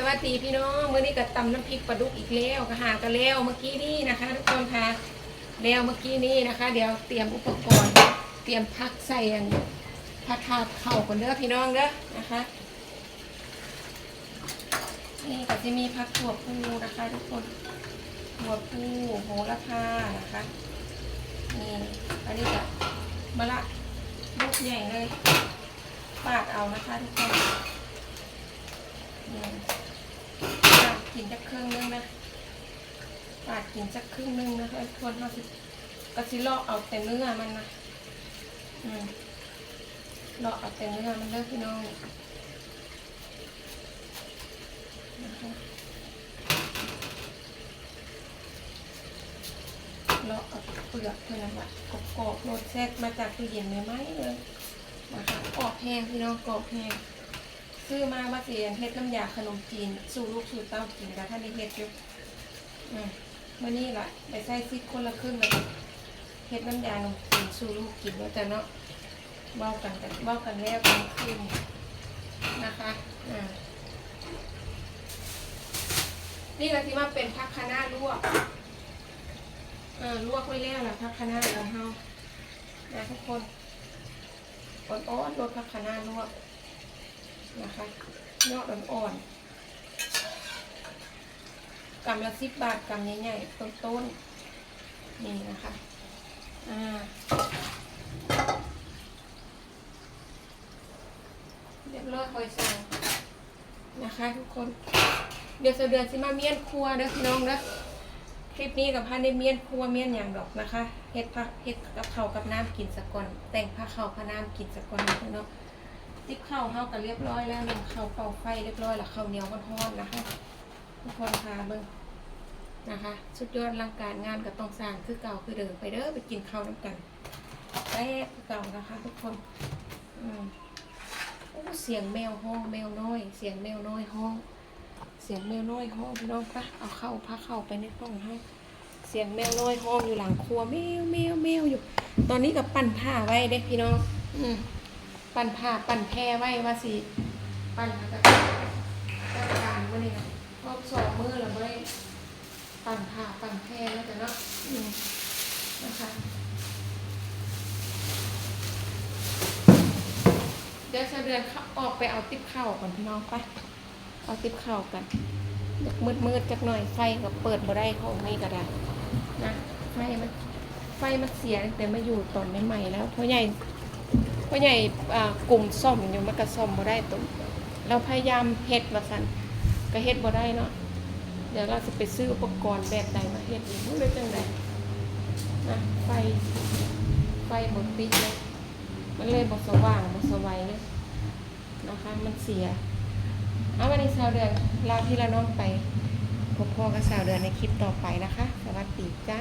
สวัสดีพี่น้องเมื่อนี้ก็ตำน้ำพริกปลาดุกอีกแล้วก็หากันแล้วเมื่อกี้นี่นะคะ ทุกคนค่ะแล้วเมื่อกี้นี่นะคะ เดี๋ยวเตรียมอุปกรณ์ เตรียมพักใส่อันผัดถาดเข่าก่อนเด้อพี่น้องเด้อนะคะ นี่ก็จะมีผักถั่วพูนะคะ ทุกคนถั่วพูโหระพานะคะนี่อันนี้จะมะละลูกใหญ่เลยปาดเอานะคะทุกคนนี่ กินจักครึ่งนึงนะปาดกินจักครึ่งนึงนะคะทุกคนเราสิก็สิลาะเอาแต่เนื้อมันนะอืมเลาะเอาแต่เนื้อมันเด้อพี่น้องนะคะเลาะเอาเปลือกเท่านั้นแหละกรอบๆรสแซ่บมาจากตู้เย็นใหมเลยนะคะกรอบแห้งพี่น้องกรอบแห้ง ซื้อมาว่าเสียนเฮ็ดน้ำยาขนมจีน สู่ลูกสู่เต้ากินแต่ท่านได้เฮ็ดอยู่อืมเมื่อนี้ล่ะไปใส่ซิกคนละครึ่งเลยเฮ็ดน้ำยาขนมจีนสู่ลูกกินว่าแต่เนาะเว้ากันกันเว้ากันแล้วกันคืนนะคะอ่านี่ก็ที่ว่าเป็นพักคณะลวก เออลวกไว้แล้วล่ะพักคณะของเฮานะทุกคนอ่อนๆรสพักคณะลวก นะคะยอดอ่อนๆกำละสิบบาทกำใหญ่ๆต้นๆนี่นะคะอ่าเรียบร้อยคอยสั่งนะคะทุกคน เดี๋ยวเสดือนสิมาเมียนครัวเด้อพี่น้องเด้อคลิปนี้กับพันได้เมียนครัวเมียนอย่างดอกนะคะเฮ็ดผักเฮ็ดกับข้าวกับน้ำกินสักก่อนแต่งผ้าข้าวผ้าน้ำกินสักก่อนนะพี่น้อง ติ๊บข้าวเฮากันเรียบร้อยแล้วนึ่งข้าวเป่าไฟเรียบร้อยแล้วข้าวเหนียวมันทอดนะคะทุกคนค่ะเบิ่งนะคะสุดยอดร่างการงานก็ต้องสร้างคือเก่าคือเดิมไปเด้อไปกินข้าวน้ำกันแซ่บเก่านะคะ ทุกคนอืมโอ้เสียงแมวห้องแมวน้อย เสียงแมวน้อยห้อง เสียงแมวน้อยห้องพี่น้องปะเอาเข้าพาเข้าไปในห้องให้เสียงแมวน้อยห้องอยู่หลังครัวแมวแมวแมวอยู่ ตอนนี้กับปั่นผ้าไว้เด้พี่น้อง อืม ปั่นผ้าปั่นแพรไว้ว่าสิปั่นแล้วก็จัดการมื่อนี้นะรอบสองมือแล้วไม่ได้ปั่นผ้าปั่นแพรแล้วแต่เนาะอืมนะคะเดี๋ยวจะเดือนเข้าออกไปเอาติ๊บข้าวก่อนพี่น้องไปเอาติ๊บข้าวกันมืดมืดๆจักหน่อยไฟก็เปิดบ่ได้เขาไม่ก็ได้นะไฟมันไฟมันเสียตั้งแต่มาอยู่ตอนใหม่ๆแล้วเพราะใหญ่ พ่อใหญ่กลุ่มซ่อมอยู่มันก็ซ่อมบ่ได้ตรงเราพยายามเฮ็ดว่าซั่นก็เฮ็ดบ่ได้เนาะเดี๋ยวเราจะไปซื้ออุปกรณ์แบบใดมาเฮ็ดอีกมันเป็นจังไดนะไฟไฟบ่ติดเลยมันเลยบ่สว่างบ่สวัยเลยนะคะมันเสียเอาวันนี้สาวเดือนลาพี่ละน้องไปพบพ่อกับสาวเดือนในคลิปต่อไปนะคะ สวัสดีจ้า